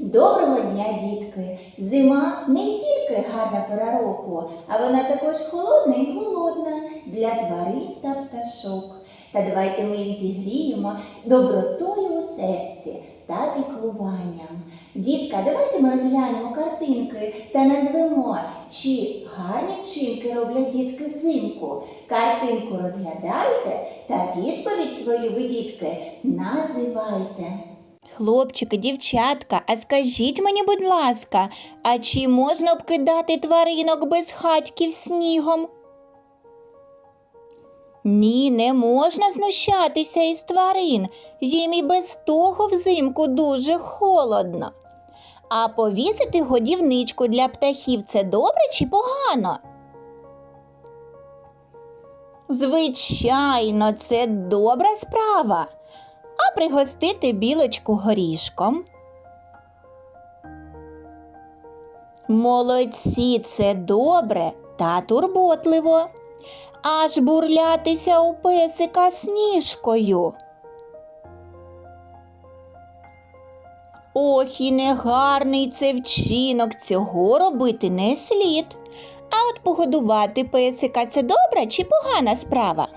Доброго дня, дітки! Зима не тільки гарна пора року, а вона також холодна і голодна для тварин та пташок. Та давайте ми їх зігріємо добротою у серці та піклуванням. Дітка, давайте ми розглянемо картинки та назвемо, чи гарні вчинки роблять дітки взимку. Картинку розглядайте та відповідь свою ви, дітки, називайте. Хлопчики, дівчатка, а скажіть мені, будь ласка, а чи можна обкидати тваринок без хатьків снігом? Ні, не можна знущатися із тварин. Їм і без того взимку дуже холодно. А повісити годівничку для птахів це добре чи погано? Звичайно, це добра справа а пригостити білочку горішком. Молодці, це добре та турботливо. Аж бурлятися у песика сніжкою. Ох, і негарний це вчинок, цього робити не слід. А от погодувати песика це добра чи погана справа?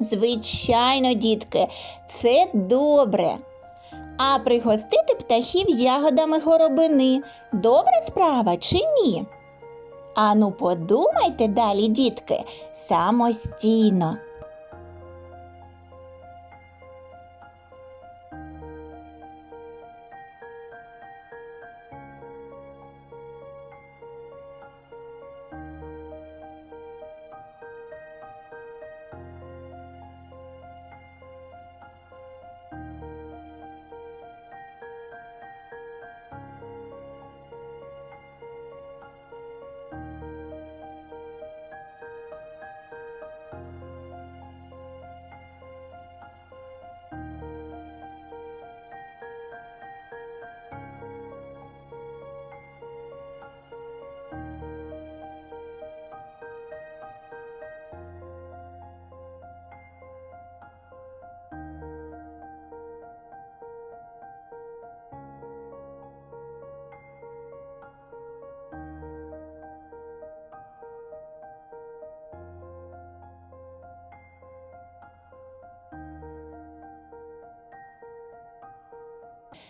Звичайно, дітки, це добре. А пригостити птахів ягодами горобини добра справа чи ні? Ану, подумайте далі, дітки, самостійно.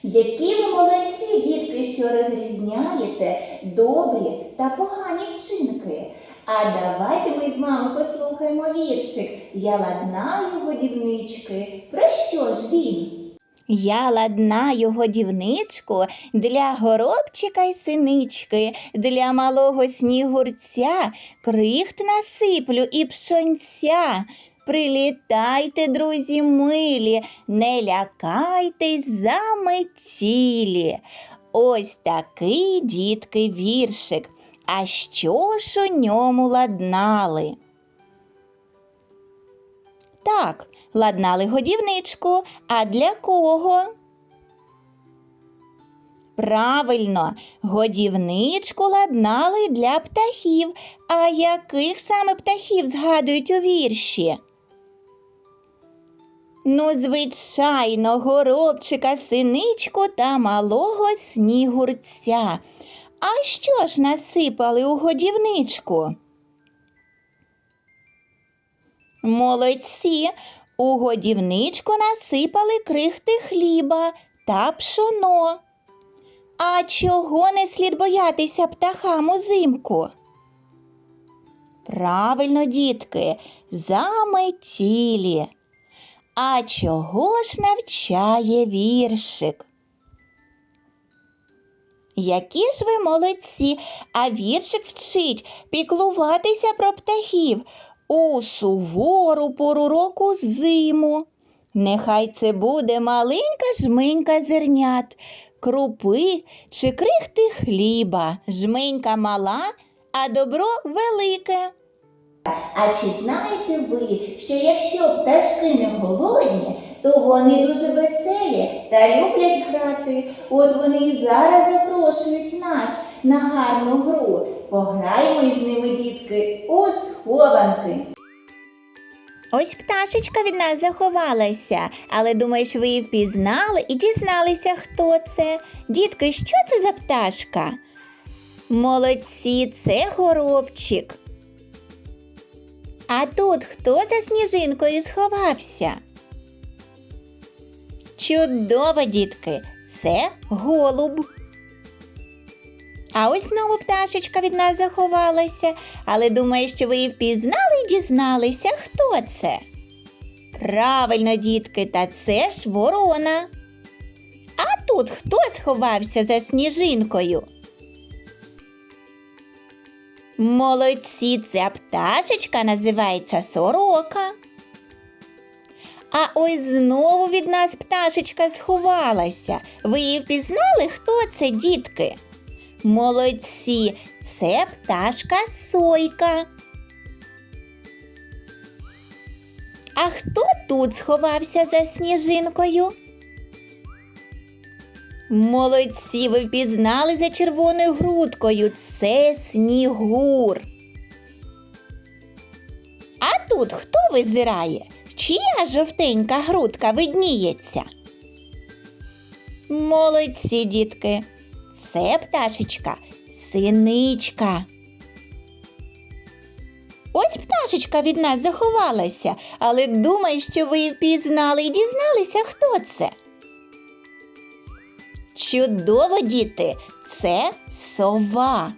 Які ви молодці, дітки, що розрізняєте добрі та погані вчинки. А давайте ми з вами послухаємо віршик Я ладнаю годівнички. Про що ж він? Я ладнаю годівничку для горобчика й синички, для малого снігурця, крихт насиплю і пшонця. Прилітайте, друзі милі, не лякайтесь заметілі. Ось такий дітки віршик. А що ж у ньому ладнали? Так, ладнали годівничку. А для кого? Правильно, годівничку ладнали для птахів. А яких саме птахів згадують у вірші? Ну, звичайно, горобчика, синичку та малого снігурця. А що ж насипали у годівничку? Молодці, у годівничку насипали крихти хліба та пшоно. А чого не слід боятися птахам узимку? Правильно, дітки, заметілі. А чого ж навчає віршик? Які ж ви молодці, а віршик вчить піклуватися про птахів у сувору пору року зиму. Нехай це буде маленька жменька зернят, крупи чи крихти хліба, жменька мала, а добро велике. А чи знаєте ви, що якщо пташки не голодні, то вони дуже веселі та люблять грати. От вони і зараз запрошують нас на гарну гру. Пограємо із ними, дітки, у схованки. Ось пташечка від нас заховалася, але думаєш, ви її впізнали і дізналися, хто це. Дітки, що це за пташка? Молодці, це горобчик. А тут хто за сніжинкою сховався? Чудово, дітки, це голуб. А ось знову пташечка від нас заховалася, але думаю, що ви її впізнали і дізналися, хто це. Правильно, дітки, та це ж ворона. А тут хто сховався за сніжинкою? Молодці, ця пташечка називається сорока. А ось знову від нас пташечка сховалася. Ви її впізнали, хто це, дітки? Молодці, це пташка сойка. А хто тут сховався за сніжинкою? Молодці, ви впізнали за червоною грудкою. Це снігур. А тут хто визирає? Чия жовтенька грудка видніється? Молодці, дітки. Це пташечка синичка. Ось пташечка від нас заховалася, але думаю, що ви впізнали і дізналися, хто це. Чудово, діти, це сова.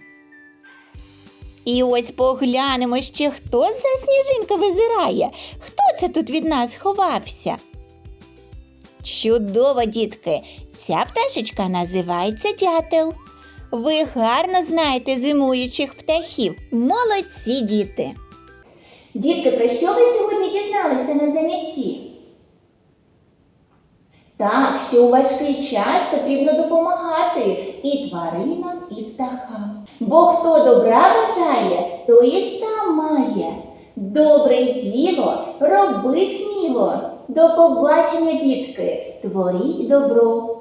І ось поглянемо ще, хто за сніжинка визирає. Хто це тут від нас ховався? Чудово, дітки, ця пташечка називається дятел. Ви гарно знаєте зимуючих птахів. Молодці, діти. Дітки, про що ви сьогодні дізналися на занятті? Так, що у важкий час потрібно допомагати і тваринам, і птахам. Бо хто добра бажає, то і сам має. Добре діло роби сміло. До побачення, дітки, творіть добро.